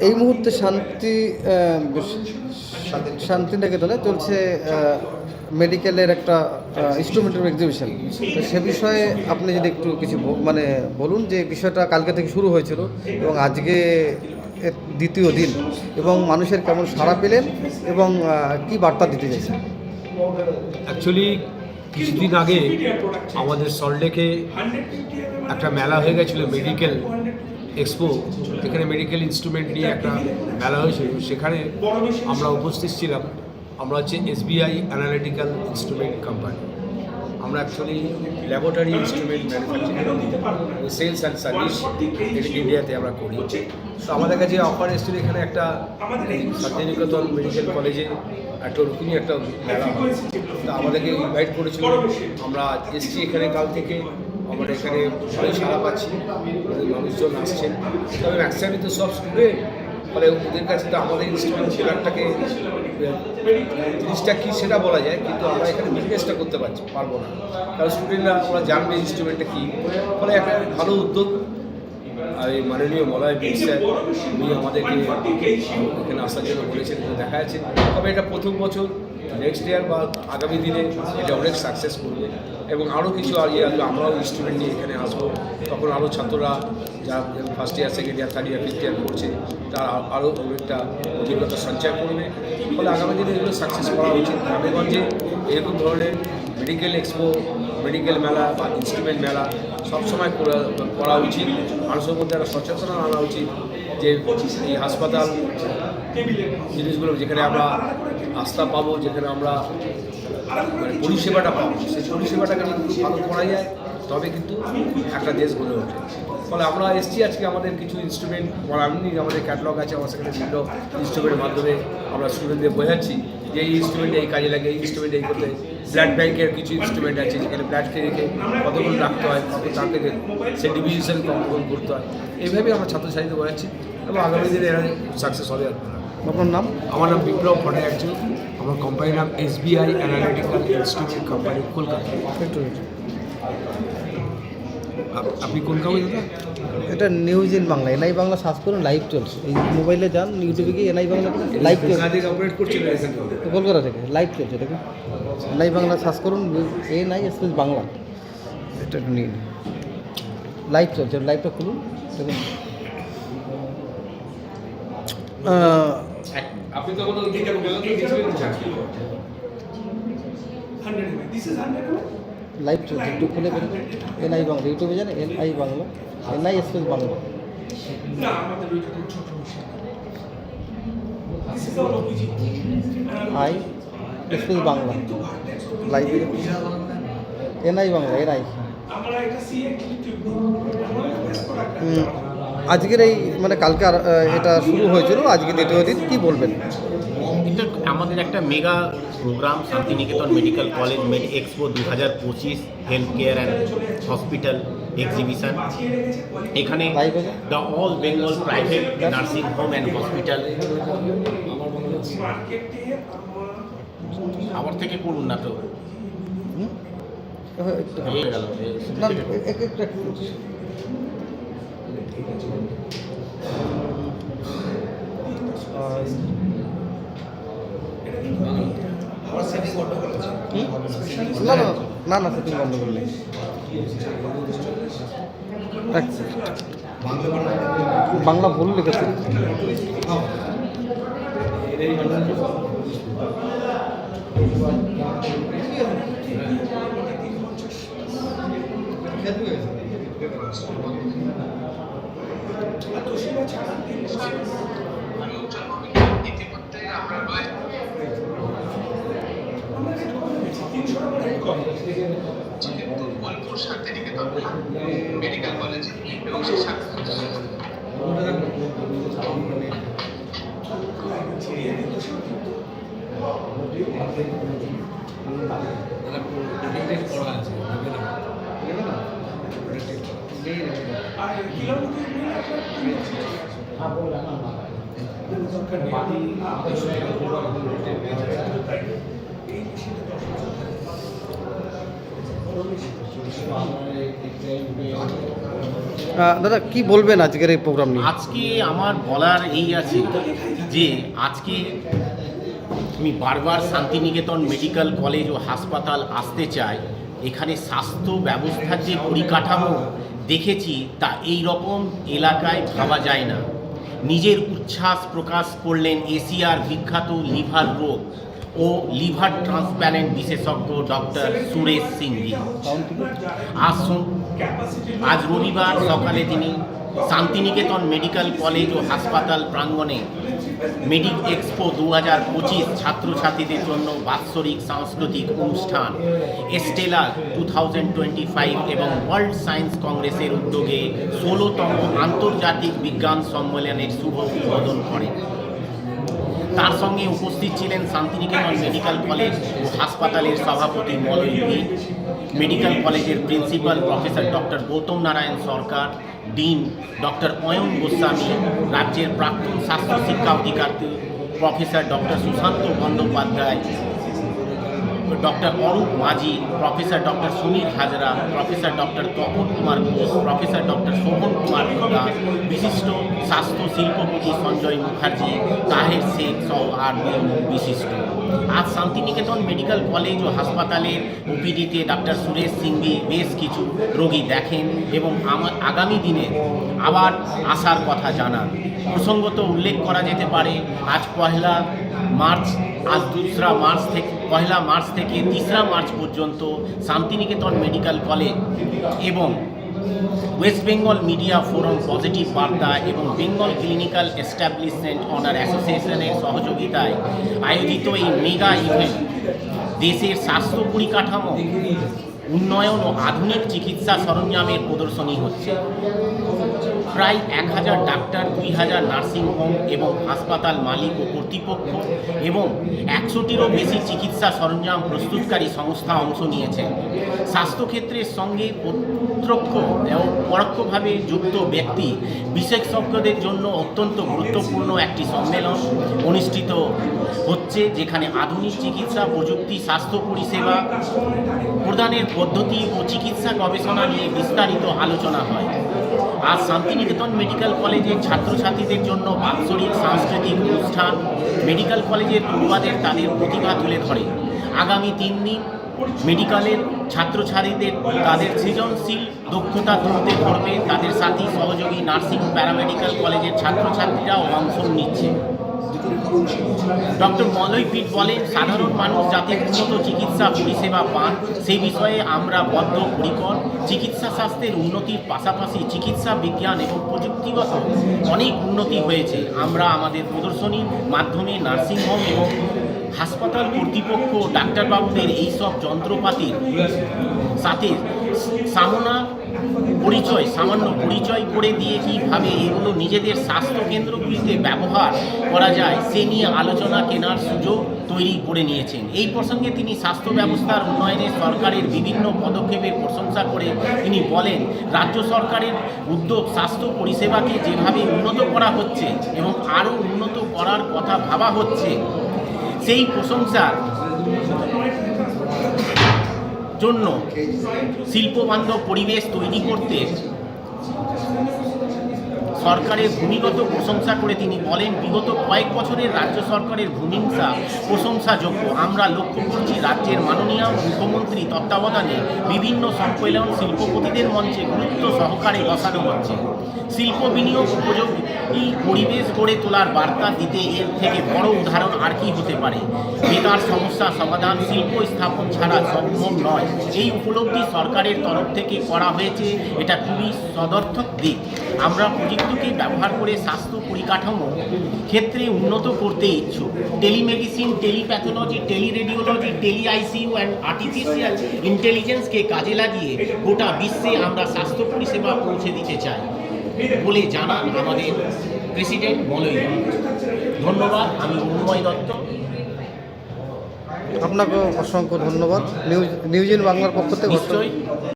এই মুহূর্তে শান্তি শান্তিনিকেতনে চলছে মেডিকেলের একটা ইনস্ট্রুমেন্টাল এক্সিবিশন তো সে বিষয়ে আপনি যদি একটু কিছু মানে বলুন যে বিষয়টা কালকে থেকে শুরু হয়েছিল এবং আজকে দ্বিতীয় দিন এবং মানুষের কেমন সাড়া পেলেন এবং কি বার্তা দিতে চাইছেন? অ্যাকচুয়ালি কিছুদিন আগে আমাদের সল্টলেকে একটা মেলা হয়ে গেছিল মেডিকেল এক্সপো এখানে মেডিকেল ইনস্ট্রুমেন্ট নিয়ে একটা মেলা হয়েছিল। সেখানে আমরা উপস্থিত ছিলাম। আমরা হচ্ছে এসবিআই অ্যানালিটিক্যাল ইনস্ট্রুমেন্ট কোম্পানি আমরা actually laboratory instrument manufacturing sales and service ইন্ডিয়াতে আমরা করি। তো আমাদের কাছে অফার এসেছিল এখানে একটা শান্তিনিকেতন মেডিকেল কলেজে একটা ওরকমই একটা মেলা তা আমাদেরকে ইনভাইট করেছিল। আমরা এসছি এখানে কাল থেকে। আমরা এখানে ভালোই সারা পাচ্ছি। মানুষজন আসছেন। তবে ম্যাক্সিমামই তো সব স্টুডেন্ট। ফলে ওদের কাছে তো আমাদের ইনস্ট্রুমেন্ট প্রোডাক্টটাকে জিনিসটা কী সেটা বলা যায়, কিন্তু আমরা এখানে বিজনেসটা করতে পারছি পারব না। কারণ স্টুডেন্টরা ওরা জানবে ইনস্ট্রুমেন্টটা কী। ফলে একটা ভালো উদ্যোগ। আর এই মাননীয় মলয় বিদ স্যার, উনি আমাদেরকে এখানে আসার জন্য বলেছেন দেখা যাচ্ছে। তবে এটা প্রথম বছর। নেক্সট ইয়ার বা আগামী দিনে এটা অনেক সাকসেস করবে। এবং আরও কিছু আর ইয়ে আসবে, আমরাও ইনস্ট্রুমেন্ট নিয়ে এখানে আসব। তখন আরও ছাত্ররা যারা first year second year third year fifth year করছে, তারা আরও অনেকটা অভিজ্ঞতা সঞ্চয় করবে। ফলে আগামী দিনে এগুলো সাকসেস করা উচিত। গ্রামেগঞ্জে এরকম ধরনের মেডিকেল এক্সপো মেডিকেল মেলা বা ইনস্ট্রুমেন্ট মেলা সবসময় করা উচিত। মানুষের মধ্যে একটা সচেতনতা আনা উচিত। যে এই হাসপাতাল জিনিসগুলো যেখানে আমরা আস্থা পাবো, যেখানে আমরা মানে পরিষেবাটা পাবো, সেই পরিষেবাটাকে যদি ভালো করা যায়, তবে কিন্তু একটা দেশ গড়ে ওঠে। ফলে আমরা এসছি আজকে আমাদের কিছু ইনস্ট্রুমেন্ট এমনি আমাদের ক্যাটলগ আছে, আমার সেখানে বিভিন্ন ইনস্ট্রুমেন্টের মাধ্যমে আমরা স্টুডেন্টদের বোঝাচ্ছি যে এই ইনস্ট্রুমেন্ট এই কাজে লাগে, এই ইনস্ট্রুমেন্ট এই করতে। ব্লাড ব্যাংকের কিছু ইনস্ট্রুমেন্ট আছে যেখানে ব্লাডকে রেখে কতক্ষণ রাখতে হয়, কত তাকে সেই ডিভিশন কতক্ষণ করতে হয়। এইভাবে আমরা ছাত্রছাত্রীদের বোঝাচ্ছি। এবং আগামী দিনে এরা সাকসেস হবে। আপনার নাম? আমার নাম বিপ্লব ভট্টাচার্য। আমার কোম্পানির নাম S SBI analytical institute company Kolkata. আপনি কোন কাগজ এটা news in Bangla NI Bangla search করুন লাইভ চলছে। এই মোবাইলে যান ইউটিউবে গিয়ে এনআই বাংলা লাইভ চলছে। অপারেট কলকাতা থেকে লাইভ চলছে দেখুন। এনআই বাংলা সার্চ করুন এনআই স্পেস বাংলা এটা নিন লাইভ চলছে লাইভটা খুলুন দেখুন। আপনি তো কোনো দিকে গেলেন তো কিছুই না লাইভ চলছে একটু খুলে বেরোন এনআই বাংলা। ইউটিউবে যান NI Bangla. NI space Bangla. I space Bangla. Live NI Bangla NI হুম, আজকের এই মানে কালকে আর, এটা শুরু হয়েছিল আজকে দ্বিতীয় দিন কি বলবেন? এটা আমাদের একটা mega program Santiniketan medical college med expo দু হাজার পঁচিশ health care and hospital exhibition এখানে the all Bengal private nursing home and hospital আমার থেকে পড়ুন না তো? হ্যাঁ, হয়ে গেল। না না না না সেটিং নেই এক- বাংলা ভুল লিখেছে। যেহেতু বোলপুর শান্তিনিকেতন মেডিকেল কলেজে এবং সেই প্রোটেক্টেড করা আছে দাদা, কি বলবেন আজকের এই প্রোগ্রাম নিয়ে? আজকে আমার বলার এই আছে যে আজকে আমি বারবার শান্তিনিকেতন মেডিকেল কলেজ ও হাসপাতাল আসতে চাই। এখানে স্বাস্থ্য ব্যবস্থার যে পরিকাঠামো দেখেছি তা এই রকম এলাকায় ভাবা যায় না। নিজের উচ্ছ্বাস প্রকাশ করলেন এশিয়ার বিখ্যাত লিভার রোগ ও লিভার ট্রান্সপ্যারেন্ট বিশেষজ্ঞ ডক্টর সুরেশ সিংভি আসুন আজ রবিবার সকালে তিনি শান্তিনিকেতন মেডিকেল কলেজ ও হাসপাতাল প্রাঙ্গণে মেডিক এক্সপো দু হাজার পঁচিশ ছাত্রছাত্রীদের জন্য বাৎসরিক সাংস্কৃতিক অনুষ্ঠান। Estella two thousand twenty five এবং ওয়ার্ল্ড সায়েন্স কংগ্রেসের উদ্যোগে ষোলোতম আন্তর্জাতিক বিজ্ঞান সম্মেলনের শুভ উদ্বোধন করেন তার সঙ্গে উপস্থিত ছিলেন শান্তিনিকেতন মেডিকেল কলেজ ও হাসপাতালের সভাপতি মলয় মেডিকেল কলেজের principal professor doctor Gautam Narayan Sarkar dean doctor Ayan Goswami, রাজ্যের প্রাক্তন স্বাস্থ্য শিক্ষা অধিকারী, professor doctor Sushanta Bandyopadhyay, doctor Arup Majhi, professor doctor Sunil Hazra, professor doctor Tapan Kumar Ghosh, professor doctor Shovan Kumar Das বিশিষ্ট স্বাস্থ্য শিল্পপতি সঞ্জয় মুখার্জি, তাহের শেখ সহ আর বিশিষ্ট আজ শান্তিনিকেতন মেডিকেল কলেজ ও হাসপাতালের ওপিডিতে ডাক্তার সুরেশ সিংভি বেশ কিছু রোগী দেখেন এবং আমার আগামী দিনে আবার আসার কথা জানান। প্রসঙ্গত উল্লেখ করা যেতে পারে, আজ পয়লা মার্চ, আজ দোসরা মার্চ থেকে পয়লা মার্চ থেকে তিসরা মার্চ পর্যন্ত শান্তিনিকেতন মেডিকেল কলেজ এবং west Bengal media forum positive বার্তা এবং বেঙ্গল ক্লিনিক্যাল এস্টাবলিশমেন্ট অনার অ্যাসোসিয়েশনের সহযোগিতায় আয়োজিত এই মেগা ইভেন্ট দেশের স্বাস্থ্য পরিকাঠামো, উন্নয়ন ও আধুনিক চিকিৎসা সরঞ্জামের প্রদর্শনী হচ্ছে। প্রায় এক হাজার ডাক্তার, দুই হাজার নার্সিংহোম এবং হাসপাতাল মালিক ও কর্তৃপক্ষ এবং একশোটিরও বেশি চিকিৎসা সরঞ্জাম প্রস্তুতকারী সংস্থা অংশ নিয়েছেন। স্বাস্থ্যক্ষেত্রের সঙ্গে প্রত্যক্ষ এবং পরোক্ষভাবে যুক্ত ব্যক্তি বিশেষজ্ঞদের জন্য অত্যন্ত গুরুত্বপূর্ণ একটি সম্মেলন অনুষ্ঠিত হচ্ছে, যেখানে আধুনিক চিকিৎসা, প্রযুক্তি, স্বাস্থ্য পরিষেবা প্রদানের পদ্ধতি ও চিকিৎসা গবেষণা নিয়ে বিস্তারিত আলোচনা হয়। আজ শান্তিনিকেতন মেডিকেল কলেজের ছাত্রছাত্রীদের জন্য বাৎসরিক সাংস্কৃতিক অনুষ্ঠান মেডিকেল কলেজের পড়ুয়াদের তাদের প্রতিভা তুলে ধরে। আগামী তিন দিন মেডিকেলের ছাত্রছাত্রীদের, তাদের সৃজনশীল দক্ষতা তুলতে ধরবে, তাদের সাথী, সহযোগী, নার্সিং, প্যারামেডিক্যাল কলেজের ছাত্রছাত্রীরাও অংশ নিচ্ছে। ডক্টর মলয় পিট বলেন সাধারণ মানুষ যাতে উন্নত চিকিৎসা পরিষেবা পান সেই বিষয়ে আমরা বদ্ধ পরিকর চিকিৎসা স্বাস্থ্যের উন্নতির পাশাপাশি চিকিৎসা বিজ্ঞান এবং প্রযুক্তিগত অনেক উন্নতি হয়েছে। আমরা আমাদের প্রদর্শনীর মাধ্যমে নার্সিংহোম এবং হাসপাতাল কর্তৃপক্ষ, ডাক্তারবাবুদের এইসব যন্ত্রপাতির সাথে সামনা পরিচয়, সামান্য পরিচয় করে দিয়ে কীভাবে এগুলো নিজেদের স্বাস্থ্য কেন্দ্রগুলিতে ব্যবহার করা যায়, সে নিয়ে আলোচনা কেনার সুযোগ তৈরি করে নিয়েছেন। এই প্রসঙ্গে তিনি স্বাস্থ্য ব্যবস্থার উন্নয়নে সরকারের বিভিন্ন পদক্ষেপের প্রশংসা করে তিনি বলেন, রাজ্য সরকারের উদ্যোগ স্বাস্থ্য পরিষেবাকে যেভাবে উন্নত করা হচ্ছে এবং আরও উন্নত করার কথা ভাবা হচ্ছে সেই প্রশংসার জন্য শিল্পবান্ধব পরিবেশ তৈরি করতে সরকারের ভূমিগত প্রশংসা করে তিনি বলেন, বিগত কয়েক বছরের রাজ্য সরকারের ভূমিকা প্রশংসাযোগ্য। আমরা লক্ষ্য করছি রাজ্যের মাননীয় মুখ্যমন্ত্রী তত্ত্বাবধানে বিভিন্ন সম্মেলন শিল্পপতিদের মঞ্চে গুরুত্ব সহকারে বসানো হচ্ছে। শিল্প বিনিয়োগ উপযোগী পরিবেশ গড়ে তোলার বার্তা দিতে এর থেকে বড় উদাহরণ আর কি হতে পারে? বেকার সমস্যা সমাধান শিল্প স্থাপন ছাড়া সম্ভব নয়। এই উপলব্ধি সরকারের তরফ থেকে করা হয়েছে, এটা খুবই সদর্থক দিক। আমরা প্রযুক্তিকে ব্যবহার করে স্বাস্থ্য পরিকাঠামো ক্ষেত্রে উন্নত করতে ইচ্ছুক। Telemedicine telepathology teleradiology tele ICU and artificial ইন্টেলিজেন্সকে কাজে লাগিয়ে গোটা বিশ্বে আমরা স্বাস্থ্য পরিষেবা পৌঁছে দিতে চাই বলে জানান আমাদের প্রেসিডেন্ট মলয় ধন্যবাদ আমি উন্ময় দত্ত। আপনাকে অসংখ্য ধন্যবাদ। নিউজ নিউজ ইন বাংলার পক্ষ থেকে নিশ্চয়ই।